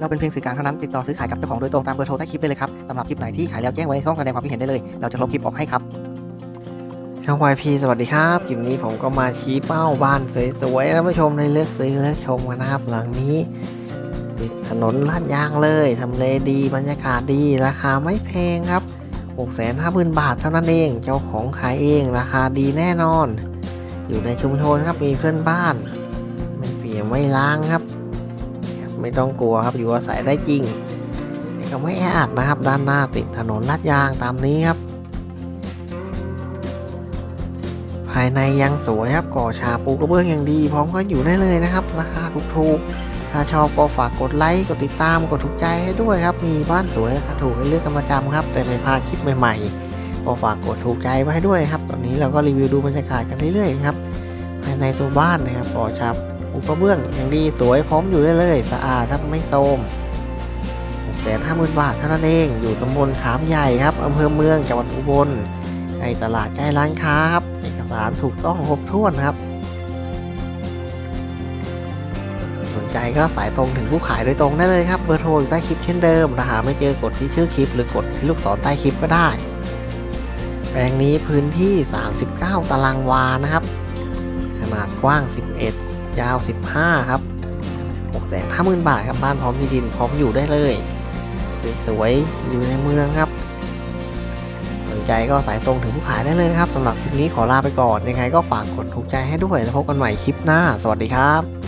เราเป็นเพียงสื่อกลางเท่านั้นติดต่อซื้อขายกับเจ้าของโดยตรงตามเบอร์โทรใต้คลิปได้เลยครับสำหรับคลิปไหนที่ขายแล้วแจ้งไว้ในช่องแสดงความคิดเห็นได้เลย เราจะลบคลิปออกให้ครับช่อง YP สวัสดีครับคลิปนี้ผมก็มาชี้เป้าบ้านสวยๆท่านผู้ชมในเลือกซื้อเลือกชมกันนะครับหลังนี้ติดถนนลาดยางเลยทำเลดีบรรยากาศดีราคาไม่แพงครับ650,000 บาทเท่านั้นเอง เจ้าของขายเองราคาดีแน่นอน อยู่ในชุมชนครับมีเพื่อนบ้าน ไม่เปียไม่ล้างครับ ไม่ต้องกลัวครับอยู่อาศัยได้จริงแต่ก็ไม่แออัดนะครับ ด้านหน้าติดถนนลาดยางตามนี้ครับ ภายในยังสวยครับก่อฉาปูกระเบื้องอย่างดี พร้อมก็อยู่ได้เลยนะครับ ราคาถูกๆถ้าชอบก็ฝากกดไลค์กดติดตามกดถูกใจให้ด้วยครับ มีบ้านสวยราคาถูกให้เลือกกันประจำครับ แต่ไม่พลาดคลิปใหม่ๆก็ฝากกดถูกใจไว้ให้ด้วยครับ ตอนนี้เราก็รีวิวดูบรรยากาศกันเรื่อยๆครับภายในตัวบ้านนะครับก่อฉา บปูกระเบื้องอย่างดีสวยพร้อมอยู่ได้เลย สะอาดครับไม่โทรม6แสนห้าหมื่นบาทเท่านั้นเอง อยู่ตำบลขามใหญ่ครับอำเภอเมืองจังหวัดอุบลใกล้ตลาดใกล้ร้านค้าครับเอกสารถูกต้องครบถ้วนครับ สนใจก็สายตรงถึงผู้ขายโดยตรงได้เลยครับเบอร์โทรอยู่ใต้คลิปเช่นเดิมถ้าหาไม่เจอกดที่ชื่อคลิป หรือกดที่ลูกศรใต้คลิปก็ได้ แปลงนี้พื้นที่ 39 ตารางวานะครับ ขนาดกว้าง 11 ยาว 15 ครับ650,000บาทครับบ้านพร้อมที่ดินพร้อมอยู่ได้เลยสวยๆอยู่ในเมืองครับ สนใจก็สายตรงถึงผู้ขายได้เลยนะครับสำหรับคลิปนี้ขอลาไปก่อนยังไงก็ฝากกดถูกใจให้ด้วยแล้วพบกันใหม่คลิปหน้า สวัสดีครับ